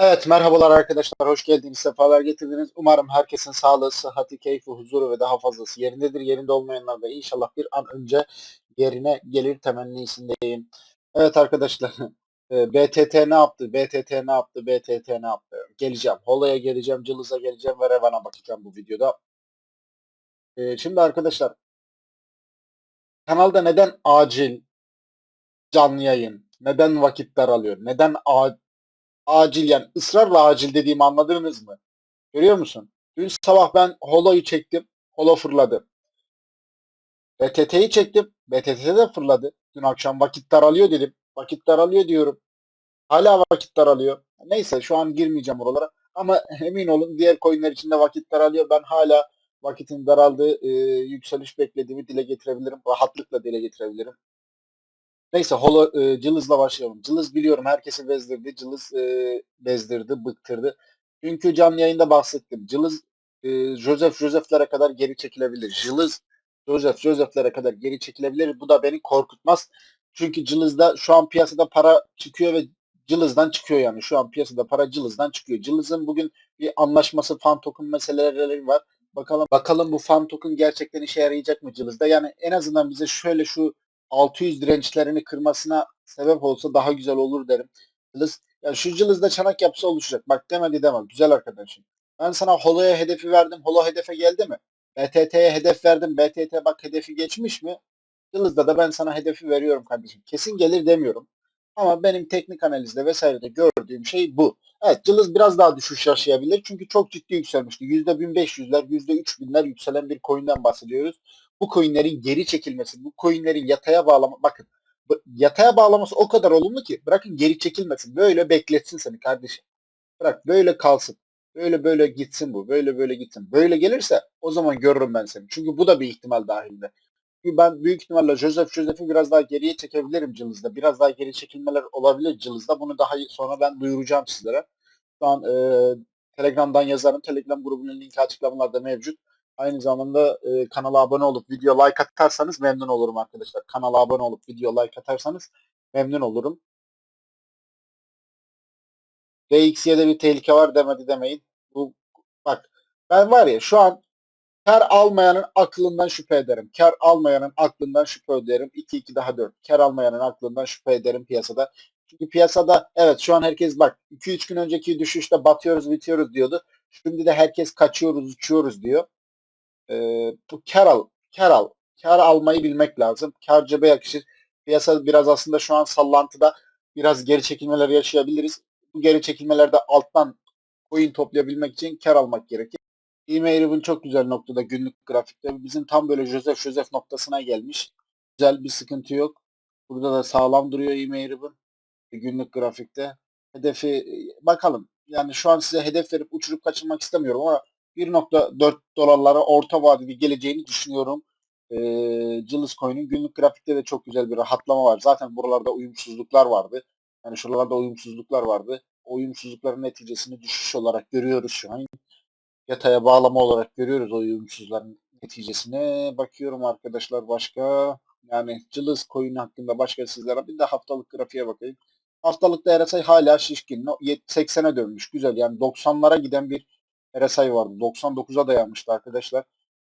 Evet, merhabalar arkadaşlar. Hoş geldiniz, sefalar getirdiniz. Umarım herkesin sağlığı, sıhhati, keyfi, huzuru ve daha fazlası yerindedir. Yerinde olmayanlar da inşallah bir an önce yerine gelir temennisindeyim. Evet arkadaşlar, e, BTT ne yaptı? BTT ne yaptı? BTT ne yaptı? Geleceğim. Hola'ya geleceğim, Cılız'a geleceğim ve Revan'a bakacağım bu videoda. E, Şimdi arkadaşlar, kanalda neden acil canlı yayın, neden vakit daralıyor, neden acil yani ısrarla acil dediğimi anladınız mı? Görüyor musun? Dün sabah ben holoyu çektim. Holo fırladı. BTT'yi çektim. BTT'de de fırladı. Dün akşam vakit daralıyor dedim. Vakit daralıyor diyorum. Hala vakit daralıyor. Neyse şu an girmeyeceğim oralara. Ama emin olun diğer coinler için de vakit daralıyor. Ben hala vakitin daraldığı e, yükseliş beklediğimi dile getirebilirim. Rahatlıkla dile getirebilirim. Neyse holo, e, Cılız'la başlayalım. Cılız biliyorum herkesi bezdirdi. Cılız e, bezdirdi, bıktırdı. Çünkü canlı yayında bahsettim. Cılız e, Joseph Joseph'lere kadar geri çekilebilir. Cılız Joseph Joseph'lere kadar geri çekilebilir. Bu da beni korkutmaz. Çünkü Cılız'da şu an piyasada para çıkıyor ve Cılız'dan çıkıyor yani. Şu an piyasada para Cılız'dan çıkıyor. Cılız'ın bugün bir anlaşması, fan token meseleleri var. Bakalım bakalım bu fan token gerçekten işe yarayacak mı Cılız'da? Yani en azından bize şöyle şu 600 dirençlerini kırmasına sebep olsa daha güzel olur derim. Cılız, ya şu Cılız'da çanak yapsa oluşacak. Bak demedi demem. Güzel arkadaşım. Ben sana Holo'ya hedefi verdim. Holo hedefe geldi mi? BTT'ye hedef verdim. BTT bak hedefi geçmiş mi? Cılız'da da ben sana hedefi veriyorum kardeşim. Kesin gelir demiyorum. Ama benim teknik analizde vesairede gördüğüm şey bu. Evet Cılız biraz daha düşüş yaşayabilir. Çünkü çok ciddi yükselmişti. %1500'ler, %3000'ler yükselen bir coin'den bahsediyoruz bu coinlerin geri çekilmesi, bu coinlerin yataya bağlama bakın yataya bağlaması o kadar olumlu ki bırakın geri çekilmesin. Böyle bekletsin seni kardeşim. Bırak böyle kalsın. Böyle böyle gitsin bu. Böyle böyle gitsin. Böyle gelirse o zaman görürüm ben seni. Çünkü bu da bir ihtimal dahilinde. Çünkü ben büyük ihtimalle Joseph Joseph'i biraz daha geriye çekebilirim Cılız'da. Biraz daha geri çekilmeler olabilir Cılız'da. Bunu daha sonra ben duyuracağım sizlere. Şu an e, Telegram'dan yazarım. Telegram grubunun linki açıklamalarda mevcut. Aynı zamanda e, kanala abone olup video like atarsanız memnun olurum arkadaşlar. Kanala abone olup video like atarsanız memnun olurum. RX'ye de bir tehlike var demedi demeyin. Bu bak ben var ya şu an kar almayanın aklından şüphe ederim. Kar almayanın aklından şüphe ederim. 2-2 daha 4. Kar almayanın aklından şüphe ederim piyasada. Çünkü piyasada evet şu an herkes bak 2-3 gün önceki düşüşte batıyoruz bitiyoruz diyordu. Şimdi de herkes kaçıyoruz uçuyoruz diyor e, bu kar al, kar al, kar almayı bilmek lazım. Kar cebe yakışır. Piyasa biraz aslında şu an sallantıda biraz geri çekilmeler yaşayabiliriz. Bu geri çekilmelerde alttan coin toplayabilmek için kar almak gerekir. E-Mail'in çok güzel noktada günlük grafikte. Bizim tam böyle Joseph Joseph noktasına gelmiş. Güzel bir sıkıntı yok. Burada da sağlam duruyor E-Mail'in günlük grafikte. Hedefi bakalım. Yani şu an size hedef verip uçurup kaçırmak istemiyorum ama 1.4 dolarlara orta vadeli geleceğini düşünüyorum. E, Cılız Coin'in günlük grafikte de çok güzel bir rahatlama var. Zaten buralarda uyumsuzluklar vardı. Yani şuralarda uyumsuzluklar vardı. O uyumsuzlukların neticesini düşüş olarak görüyoruz şu an. Yataya bağlama olarak görüyoruz o uyumsuzların neticesine. Bakıyorum arkadaşlar başka. Yani Cılız Coin hakkında başka sizlere bir de haftalık grafiğe bakayım. Haftalıkta RSI hala şişkin. 80'e dönmüş. Güzel yani 90'lara giden bir RSI vardı. 99'a dayanmıştı arkadaşlar.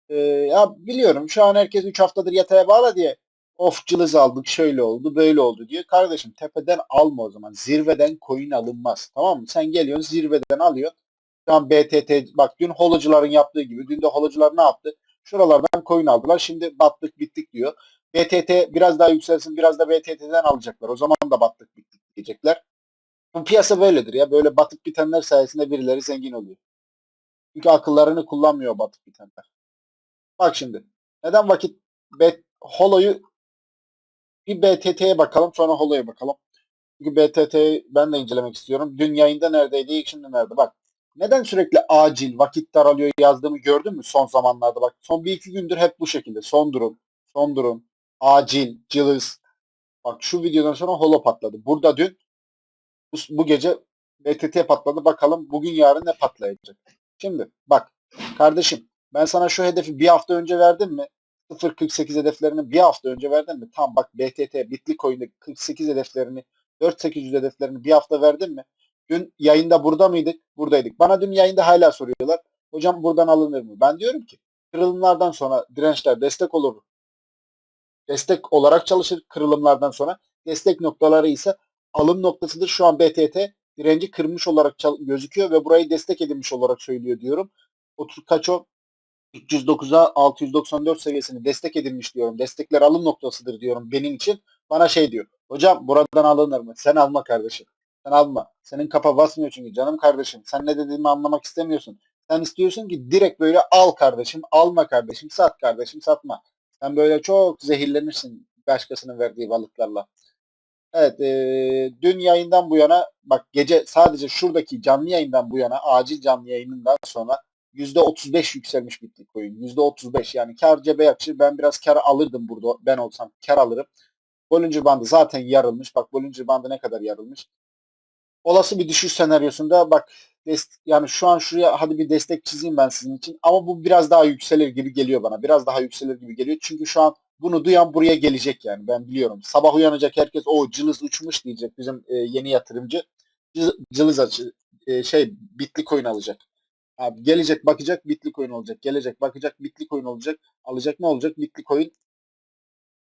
Ee, ya biliyorum şu an herkes 3 haftadır yataya bağla diye of cılız aldık şöyle oldu böyle oldu diyor. Kardeşim tepeden alma o zaman. Zirveden coin alınmaz. Tamam mı? Sen geliyorsun zirveden alıyor. Şu an BTT bak dün holocuların yaptığı gibi. Dün de holocular ne yaptı? Şuralardan coin aldılar. Şimdi battık bittik diyor. BTT biraz daha yükselsin biraz da BTT'den alacaklar. O zaman da battık bittik diyecekler. Bu piyasa böyledir ya. Böyle batıp bitenler sayesinde birileri zengin oluyor. Çünkü akıllarını kullanmıyor batık bitenler. Bak şimdi. Neden vakit bet, Holo'yu bir BTT'ye bakalım sonra Holo'ya bakalım. Çünkü BTT'yi ben de incelemek istiyorum. Dün yayında neredeydi? Şimdi nerede? Bak. Neden sürekli acil, vakit daralıyor yazdığımı gördün mü son zamanlarda? Bak son bir iki gündür hep bu şekilde. Son durum, son durum, acil, cılız. Bak şu videodan sonra holo patladı. Burada dün bu gece BTT patladı. Bakalım bugün yarın ne patlayacak. Şimdi bak kardeşim ben sana şu hedefi bir hafta önce verdim mi? 0.48 hedeflerini bir hafta önce verdim mi? Tam bak BTT Bitcoin'de 48 hedeflerini 4800 hedeflerini bir hafta verdim mi? Dün yayında burada mıydık? Buradaydık. Bana dün yayında hala soruyorlar. Hocam buradan alınır mı? Ben diyorum ki kırılımlardan sonra dirençler destek olur. Destek olarak çalışır kırılımlardan sonra. Destek noktaları ise alım noktasıdır. Şu an BTT direnci kırmış olarak gözüküyor ve burayı destek edilmiş olarak söylüyor diyorum. 30 kaç o? 309'a 694 seviyesini destek edilmiş diyorum. Destekler alım noktasıdır diyorum benim için. Bana şey diyor. Hocam buradan alınır mı? Sen alma kardeşim. Sen alma. Senin kafa basmıyor çünkü canım kardeşim. Sen ne dediğimi anlamak istemiyorsun. Sen istiyorsun ki direkt böyle al kardeşim, alma kardeşim, sat kardeşim, satma. Sen böyle çok zehirlenirsin başkasının verdiği balıklarla. Evet, eee, dün yayından bu yana bak gece sadece şuradaki canlı yayından bu yana acil canlı yayınından sonra %35 yükselmiş Bitcoin. %35 yani kar cebe yakışır. Ben biraz kar alırdım burada. Ben olsam kar alırım. Bollinger bandı zaten yarılmış. Bak Bollinger bandı ne kadar yarılmış. Olası bir düşüş senaryosunda bak yani şu an şuraya hadi bir destek çizeyim ben sizin için ama bu biraz daha yükselir gibi geliyor bana. Biraz daha yükselir gibi geliyor. Çünkü şu an bunu duyan buraya gelecek yani ben biliyorum. Sabah uyanacak herkes o cılız uçmuş diyecek bizim e, yeni yatırımcı. Cı- Cılız açı e, şey Bitcoin alacak. Abi gelecek bakacak Bitcoin olacak. Gelecek bakacak Bitcoin olacak. Alacak ne olacak? Bitcoin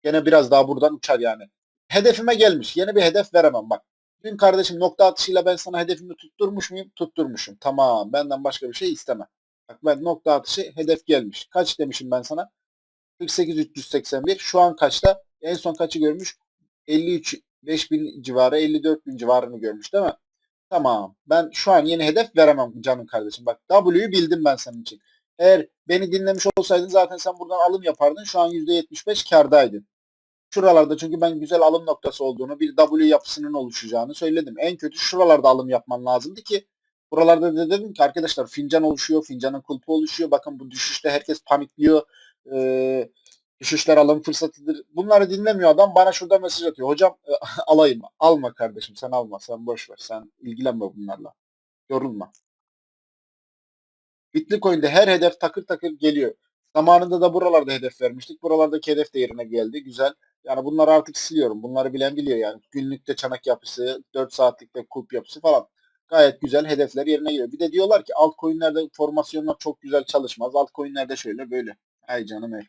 gene biraz daha buradan uçar yani. Hedefime gelmiş. Yeni bir hedef veremem bak. Dün kardeşim nokta atışıyla ben sana hedefimi tutturmuş muyum? Tutturmuşum. Tamam. Benden başka bir şey istemem. Bak ben nokta atışı hedef gelmiş. Kaç demişim ben sana? 48.381. Şu an kaçta? En son kaçı görmüş? 53 5000 civarı, 54 bin civarını görmüş değil mi? Tamam. Ben şu an yeni hedef veremem canım kardeşim. Bak W'yu bildim ben senin için. Eğer beni dinlemiş olsaydın zaten sen buradan alım yapardın. Şu an %75 kardaydın. Şuralarda çünkü ben güzel alım noktası olduğunu, bir W yapısının oluşacağını söyledim. En kötü şuralarda alım yapman lazımdı ki buralarda da dedim ki arkadaşlar fincan oluşuyor, fincanın kulpu oluşuyor. Bakın bu düşüşte herkes panikliyor. Ee, düşüşler alım fırsatıdır. Bunları dinlemiyor adam bana şurada mesaj atıyor. Hocam e, alayım mı? Alma kardeşim sen alma. Sen boş ver. Sen ilgilenme bunlarla. Yorulma. Bitcoin'de her hedef takır takır geliyor. Zamanında da buralarda hedef vermiştik. Buralardaki hedef de yerine geldi. Güzel. Yani bunları artık siliyorum. Bunları bilen biliyor yani. Günlükte çanak yapısı, 4 saatlikte kulp yapısı falan. Gayet güzel hedefler yerine geliyor. Bir de diyorlar ki altcoin'lerde formasyonlar çok güzel çalışmaz. Altcoin'lerde şöyle böyle. Ay canım ey.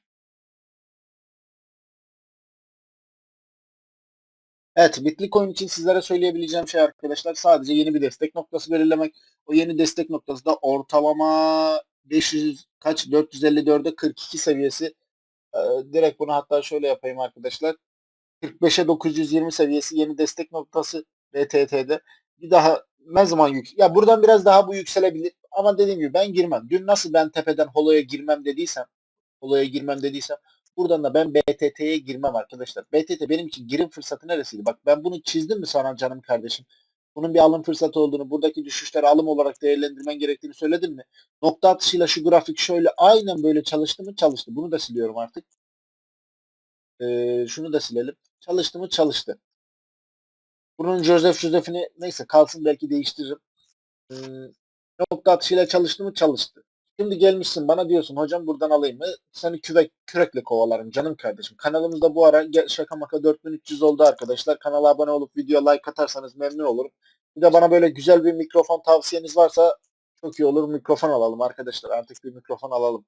Evet, Bitcoin için sizlere söyleyebileceğim şey arkadaşlar sadece yeni bir destek noktası belirlemek. O yeni destek noktası da ortalama 500 kaç 454'e 42 seviyesi. Ee, direkt bunu hatta şöyle yapayım arkadaşlar. 45'e 920 seviyesi yeni destek noktası BTT'de. Bir daha ne zaman yük ya buradan biraz daha bu yükselebilir ama dediğim gibi ben girmem. Dün nasıl ben tepeden holoya girmem dediysem holoya girmem dediysem buradan da ben BTT'ye girmem arkadaşlar. BTT benim için girim fırsatı neresiydi? Bak ben bunu çizdim mi sana canım kardeşim? Bunun bir alım fırsatı olduğunu, buradaki düşüşleri alım olarak değerlendirmen gerektiğini söyledim mi? Nokta atışıyla şu grafik şöyle aynen böyle çalıştı mı? Çalıştı. Bunu da siliyorum artık. Ee, şunu da silelim. Çalıştı mı? Çalıştı. Bunun Joseph Joseph'ini neyse kalsın belki değiştiririm. Ee, nokta atışıyla çalıştı mı? Çalıştı. Şimdi gelmişsin bana diyorsun hocam buradan alayım mı? Seni kürek, kürekle kovalarım canım kardeşim. Kanalımızda bu ara şaka maka 4300 oldu arkadaşlar. Kanala abone olup video like atarsanız memnun olurum. Bir de bana böyle güzel bir mikrofon tavsiyeniz varsa çok iyi olur. Mikrofon alalım arkadaşlar. Artık bir mikrofon alalım.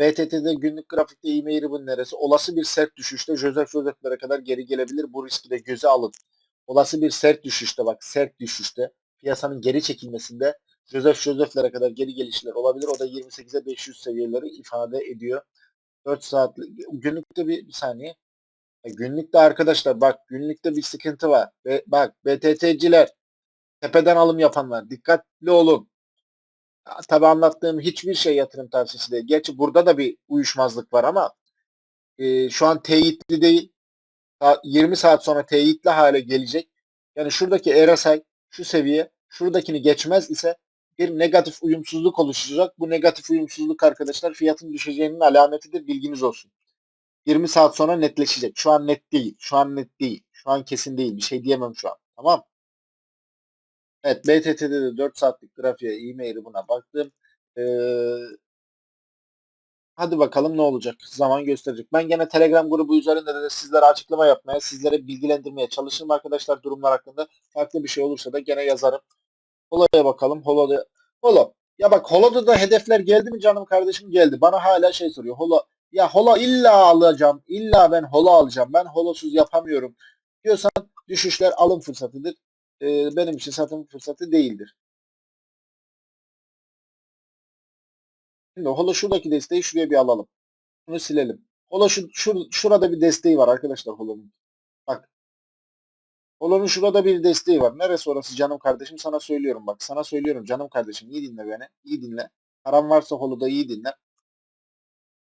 BTT'de günlük grafikte e-mail ribbon neresi? Olası bir sert düşüşte Joseph Joseph'lere kadar geri gelebilir. Bu riski de göze alın. Olası bir sert düşüşte bak sert düşüşte piyasanın geri çekilmesinde Joseph Joseph'lere kadar geri gelişler olabilir. O da 28'e 500 seviyeleri ifade ediyor. 4 saat günlükte bir, bir saniye. Günlükte arkadaşlar bak günlükte bir sıkıntı var. Ve bak BTT'ciler tepeden alım yapanlar dikkatli olun. Ya, Tabii anlattığım hiçbir şey yatırım tavsiyesi değil. Gerçi burada da bir uyuşmazlık var ama e, şu an teyitli değil. Sa- 20 saat sonra teyitli hale gelecek. Yani şuradaki RSI şu seviye şuradakini geçmez ise bir negatif uyumsuzluk oluşacak. Bu negatif uyumsuzluk arkadaşlar fiyatın düşeceğinin alametidir. Bilginiz olsun. 20 saat sonra netleşecek. Şu an net değil. Şu an net değil. Şu an kesin değil. Bir şey diyemem şu an. Tamam. Evet BTT'de de 4 saatlik grafiğe e-mail'i buna baktım. Ee, Hadi bakalım ne olacak? Zaman gösterecek. Ben gene Telegram grubu üzerinde de sizlere açıklama yapmaya, sizlere bilgilendirmeye çalışırım arkadaşlar durumlar hakkında. Farklı bir şey olursa da gene yazarım. Holo'ya bakalım. Holo'da Holo. Ya bak Holo'da da hedefler geldi mi canım kardeşim? Geldi. Bana hala şey soruyor. Holo ya Holo illa alacağım. İlla ben Holo alacağım. Ben Holo'suz yapamıyorum. Diyorsan düşüşler alım fırsatıdır. Ee, benim için satım fırsatı değildir. Şimdi Holo şuradaki desteği şuraya bir alalım. Bunu silelim. Holo şu, şu şurada bir desteği var arkadaşlar Holo'nun. Bak. Holo'nun şurada bir desteği var. Neresi orası canım kardeşim? Sana söylüyorum bak. Sana söylüyorum canım kardeşim. İyi dinle beni. İyi dinle. Param varsa Holo'da iyi dinle.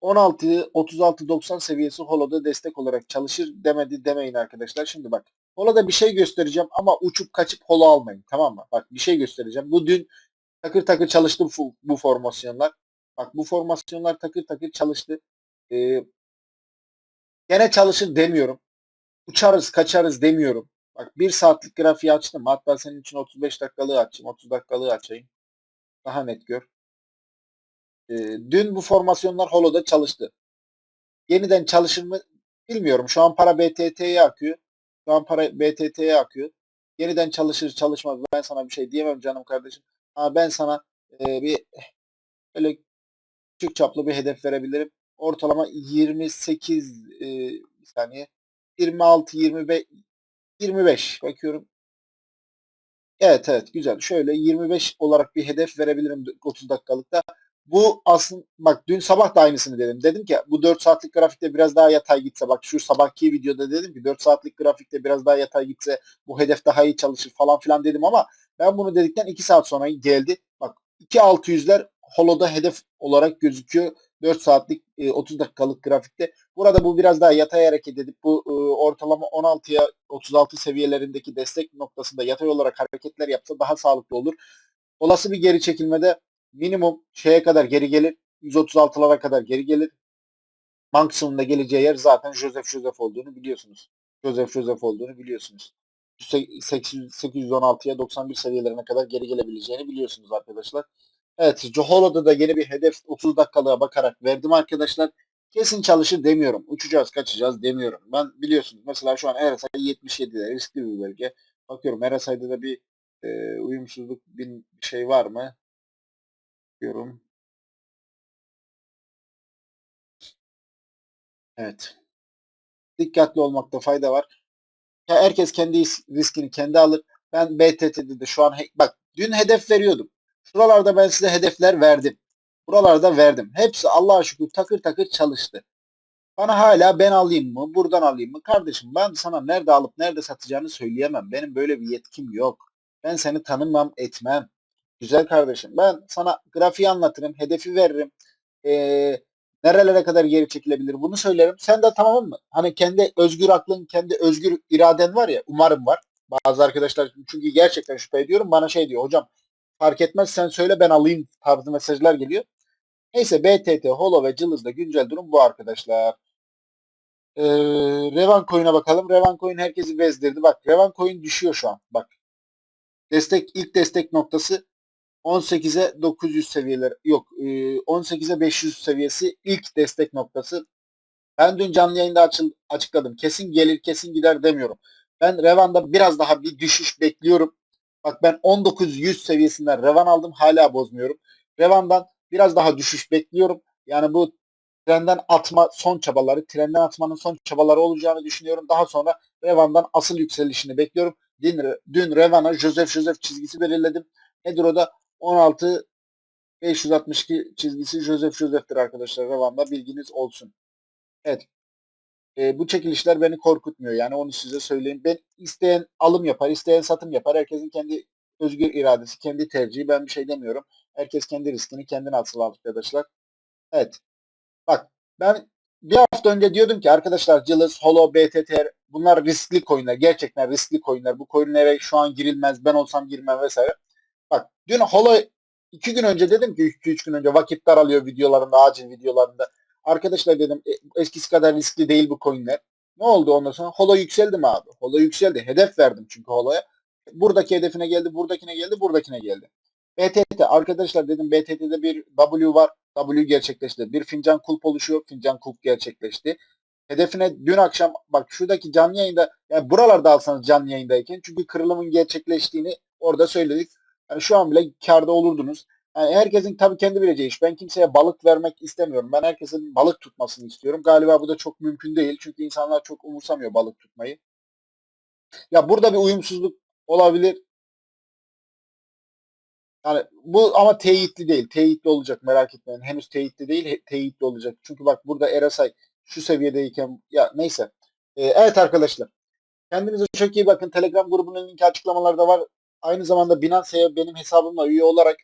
16 36 90 seviyesi Holo'da destek olarak çalışır demedi demeyin arkadaşlar. Şimdi bak. Holo'da bir şey göstereceğim ama uçup kaçıp Holo almayın. Tamam mı? Bak bir şey göstereceğim. Bu dün takır takır çalıştı bu, bu formasyonlar. Bak bu formasyonlar takır takır çalıştı. Ee, gene çalışır demiyorum. Uçarız kaçarız demiyorum. Bak bir saatlik grafiği açtım. Hatta senin için 35 dakikalığı açayım. 30 dakikalığı açayım. Daha net gör. Ee, dün bu formasyonlar Holo'da çalıştı. Yeniden çalışır mı bilmiyorum. Şu an para BTT'ye akıyor. Şu an para BTT'ye akıyor. Yeniden çalışır çalışmaz ben sana bir şey diyemem canım kardeşim. Ama ben sana e, bir böyle küçük çaplı bir hedef verebilirim. Ortalama 28 e, saniye 26 25 25 bakıyorum. Evet evet güzel. Şöyle 25 olarak bir hedef verebilirim 30 dakikalıkta. Bu aslında bak dün sabah da aynısını dedim. Dedim ki bu 4 saatlik grafikte biraz daha yatay gitse bak şu sabahki videoda dedim ki 4 saatlik grafikte biraz daha yatay gitse bu hedef daha iyi çalışır falan filan dedim ama ben bunu dedikten 2 saat sonra geldi. Bak 2600'ler holoda hedef olarak gözüküyor. 4 saatlik e, 30 dakikalık grafikte. Burada bu biraz daha yatay hareket edip bu e, ortalama 16'ya 36 seviyelerindeki destek noktasında yatay olarak hareketler yapsa daha sağlıklı olur. Olası bir geri çekilmede minimum şeye kadar geri gelir. 136'lara kadar geri gelir. Maksimumda geleceği yer zaten Joseph Joseph olduğunu biliyorsunuz. Joseph Joseph olduğunu biliyorsunuz. 816'ya 91 seviyelerine kadar geri gelebileceğini biliyorsunuz arkadaşlar. Evet, Joholo'da da yeni bir hedef 30 dakikalığa bakarak verdim arkadaşlar. Kesin çalışır demiyorum. Uçacağız, kaçacağız demiyorum. Ben biliyorsunuz mesela şu an RSI 77'de riskli bir bölge. Bakıyorum RSI'de de bir e, uyumsuzluk bir şey var mı? Bakıyorum. Evet. Dikkatli olmakta fayda var. Herkes kendi riskini kendi alır. Ben BTT'de de şu an bak dün hedef veriyordum. Şuralarda ben size hedefler verdim. Buralarda verdim. Hepsi Allah'a şükür takır takır çalıştı. Bana hala ben alayım mı, buradan alayım mı? Kardeşim ben sana nerede alıp nerede satacağını söyleyemem. Benim böyle bir yetkim yok. Ben seni tanımam, etmem. Güzel kardeşim. Ben sana grafiği anlatırım, hedefi veririm. Ee, nerelere kadar geri çekilebilir bunu söylerim. Sen de tamam mı? Hani kendi özgür aklın, kendi özgür iraden var ya, umarım var. Bazı arkadaşlar çünkü gerçekten şüphe ediyorum. Bana şey diyor, hocam fark etmez sen söyle ben alayım tarzı mesajlar geliyor. Neyse BTT, Holo ve Cılız'da güncel durum bu arkadaşlar. Ee, Revan Coin'e bakalım. Revan Coin herkesi bezdirdi. Bak Revan Coin düşüyor şu an. Bak. Destek ilk destek noktası 18'e 900 seviyeler yok 18'e 500 seviyesi ilk destek noktası. Ben dün canlı yayında açıl, açıkladım. Kesin gelir kesin gider demiyorum. Ben Revan'da biraz daha bir düşüş bekliyorum. Bak ben 19-100 seviyesinden Revan aldım. Hala bozmuyorum. Revan'dan biraz daha düşüş bekliyorum. Yani bu trenden atma son çabaları, trenden atmanın son çabaları olacağını düşünüyorum. Daha sonra Revan'dan asıl yükselişini bekliyorum. Dün, dün Revan'a Joseph Joseph çizgisi belirledim. Nedir o da? 16 562 çizgisi Joseph Joseph'tir arkadaşlar Revan'da bilginiz olsun. Evet. E, bu çekilişler beni korkutmuyor. Yani onu size söyleyeyim. Ben isteyen alım yapar, isteyen satım yapar. Herkesin kendi özgür iradesi, kendi tercihi. Ben bir şey demiyorum. Herkes kendi riskini kendine atsın arkadaşlar. Evet. Bak ben bir hafta önce diyordum ki arkadaşlar Cılız, Holo, BTT bunlar riskli coinler. Gerçekten riskli coinler. Bu coinlere şu an girilmez. Ben olsam girmem vesaire. Bak dün Holo iki gün önce dedim ki 2-3 gün önce vakit daralıyor videolarında, acil videolarında. Arkadaşlar dedim e, eskisi kadar riskli değil bu coinler. Ne oldu ondan sonra? Holo yükseldi mi abi? Holo yükseldi. Hedef verdim çünkü Holo'ya. Buradaki hedefine geldi, buradakine geldi, buradakine geldi. BTT arkadaşlar dedim BTT'de bir W var. W gerçekleşti. Bir fincan kulp oluşuyor. Fincan kulp gerçekleşti. Hedefine dün akşam bak şuradaki canlı yayında yani buralarda alsanız canlı yayındayken çünkü kırılımın gerçekleştiğini orada söyledik. Yani şu an bile karda olurdunuz. Yani herkesin tabii kendi bileceği iş. Ben kimseye balık vermek istemiyorum. Ben herkesin balık tutmasını istiyorum. Galiba bu da çok mümkün değil. Çünkü insanlar çok umursamıyor balık tutmayı. Ya burada bir uyumsuzluk olabilir. Yani bu ama teyitli değil. Teyitli olacak merak etmeyin. Henüz teyitli değil, teyitli olacak. Çünkü bak burada Erasay şu seviyedeyken ya neyse. Ee, evet arkadaşlar. Kendinize çok iyi bakın. Telegram grubunun linki açıklamalarda var. Aynı zamanda Binance'ye benim hesabımla üye olarak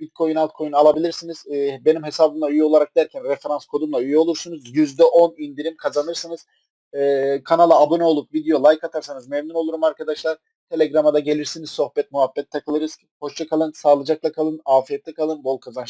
Bitcoin altcoin alabilirsiniz. Ee, benim hesabımla üye olarak derken referans kodumla üye olursunuz. %10 indirim kazanırsınız. Ee, kanala abone olup video like atarsanız memnun olurum arkadaşlar. Telegram'a da gelirsiniz sohbet muhabbet takılırız. Hoşça kalın, sağlıcakla kalın, afiyette kalın, bol kazançlı.